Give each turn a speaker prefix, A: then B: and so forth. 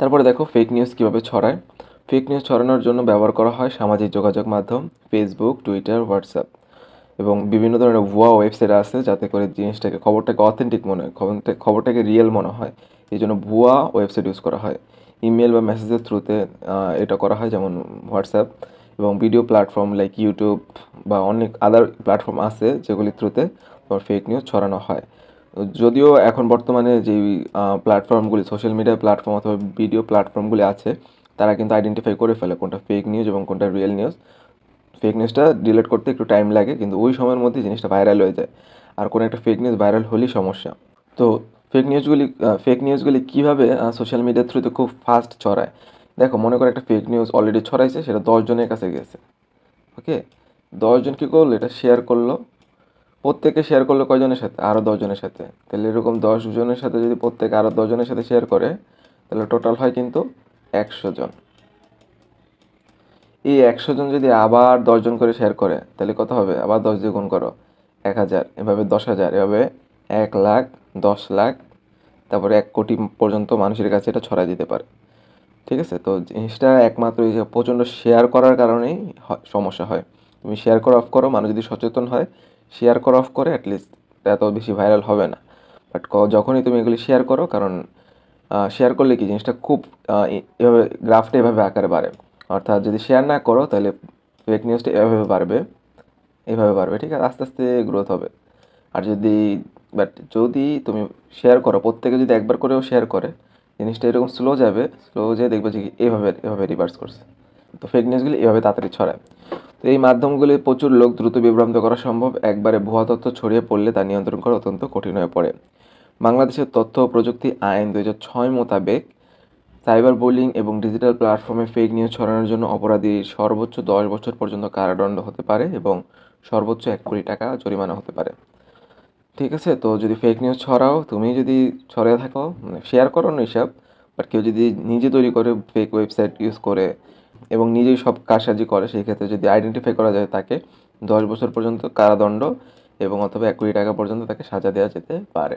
A: তারপরে দেখো fake news কীভাবে ছড়ায়? ফেক নিউজ ছড়ানোর জন্য ব্যবহার করা হয় সামাজিক যোগাযোগ মাধ্যম ফেসবুক টুইটার হোয়াটসঅ্যাপ এবং বিভিন্ন ধরনের ভুয়া ওয়েবসাইট আছে যাতে করে জিনিসটাকে, খবরটাকে অথেন্টিক মনে হয়, খবরটা, খবরটাকে রিয়েল মনে হয়। এই জন্য ভুয়া ওয়েবসাইট ইউজ করা হয়। ইমেল বা মেসেজের থ্রুতে এটা করা হয় যেমন হোয়াটসঅ্যাপ এবং ভিডিও প্ল্যাটফর্ম লাইক ইউটিউব বা অনেক আদার প্ল্যাটফর্ম আছে যেগুলির থ্রুতে তোমার ফেক নিউজ ছড়ানো হয়। যদিও এখন বর্তমানে যেই প্ল্যাটফর্মগুলি সোশ্যাল মিডিয়া প্ল্যাটফর্ম অথবা ভিডিও প্ল্যাটফর্মগুলি আছে, তারা কিন্তু আইডেন্টিফাই করে ফেলে কোনটা ফেক নিউজ এবং কোনটা রিয়েল নিউজ ফেক নিউজটা ডিলিট করতে একটু টাইম লাগে, কিন্তু ওই সময়ের মধ্যে জিনিসটা ভাইরাল হয়ে যায়। আর কোনো একটা ফেক নিউজ ভাইরাল হলেই সমস্যা। তো ফেক নিউজগুলি ফেক নিউজগুলি কীভাবে সোশ্যাল মিডিয়ার থ্রুতে খুব ফাস্ট ছড়ায়? দেখো, মনে করো একটা ফেক নিউজ অলরেডি ছড়াইছে, সেটা দশজনের কাছে গেছে। ওকে দশজন কী করল? এটা শেয়ার করল। প্রত্যেকে শেয়ার করল কয়জনের সাথে? আরও দশজনের সাথে। তাহলে এরকম দশজনের সাথে যদি প্রত্যেকে আরও দশজনের সাথে শেয়ার করে, তাহলে টোটাল হয় কিন্তু একশো জন। এই একশো জন যদি আবার দশজন করে শেয়ার করে, তাহলে কত হবে? আবার দশ দিয়ে গুণ করো। এক হাজার। এভাবে দশ হাজার। এভাবে এক লাখ, দশ লাখ, তারপরে এক কোটি পর্যন্ত মানুষের কাছে এটা ছড়াই দিতে পারে। ঠিক আছে? তো জিনিসটা একমাত্র প্রচণ্ড শেয়ার করার কারণেই সমস্যা হয়। তুমি শেয়ার করা অফ করো, মানুষ যদি সচেতন হয় শেয়ার করা অফ করে অ্যাটলিস্ট এত বেশি ভাইরাল হবে না। বাট যখনই তুমি এগুলি শেয়ার করো, কারণ শেয়ার করলে কি জিনিসটা খুব এভাবে গ্রাফটা এভাবে আকারে বাড়ে। অর্থাৎ যদি শেয়ার না করো, তাহলে ফেক নিউজটা এভাবে বাড়বে এভাবে বাড়বে, ঠিক আছে? আস্তে আস্তে গ্রোথ হবে। আর যদি বাট যদি তুমি শেয়ার করো, প্রত্যেকে যদি একবার করেও শেয়ার করে, জিনিসটা এরকম স্লো যাবে স্লো যেয়ে দেখবে যে এভাবে এভাবে রিভার্স করছে। তো ফেক নিউজগুলি এভাবে তাড়াতাড়ি ছড়ায়। তো এই মাধ্যমগুলি প্রচুর লোক দ্রুত বিভ্রান্ত করা সম্ভব। একবারে ভুয়া তথ্য ছড়িয়ে পড়লে তা নিয়ন্ত্রণ করা অত্যন্ত কঠিন হয়ে পড়ে। বাংলাদেশের তথ্য ও প্রযুক্তি আইন দু ছয় মোতাবেক সাইবার বুলিং এবং ডিজিটাল প্ল্যাটফর্মে ফেক নিউজ ছড়ানোর জন্য অপরাধী সর্বোচ্চ দশ বছর পর্যন্ত কারাদণ্ড হতে পারে এবং সর্বোচ্চ এক কোটি টাকা জরিমানা হতে পারে। ঠিক আছে, তো যদি ফেক নিউজ ছড়াও, তুমি যদি ছড়িয়ে থাকো মানে শেয়ার করো না হিসাব বাট কেউ যদি নিজে তৈরি করে ফেক ওয়েবসাইট ইউজ করে এবং নিজেই সব কারসাজি করে, সেই ক্ষেত্রে যদি আইডেন্টিফাই করা যায় তাকে, দশ বছর পর্যন্ত কারাদণ্ড এবং অথবা এক কোটি টাকা পর্যন্ত তাকে সাজা দেওয়া যেতে পারে।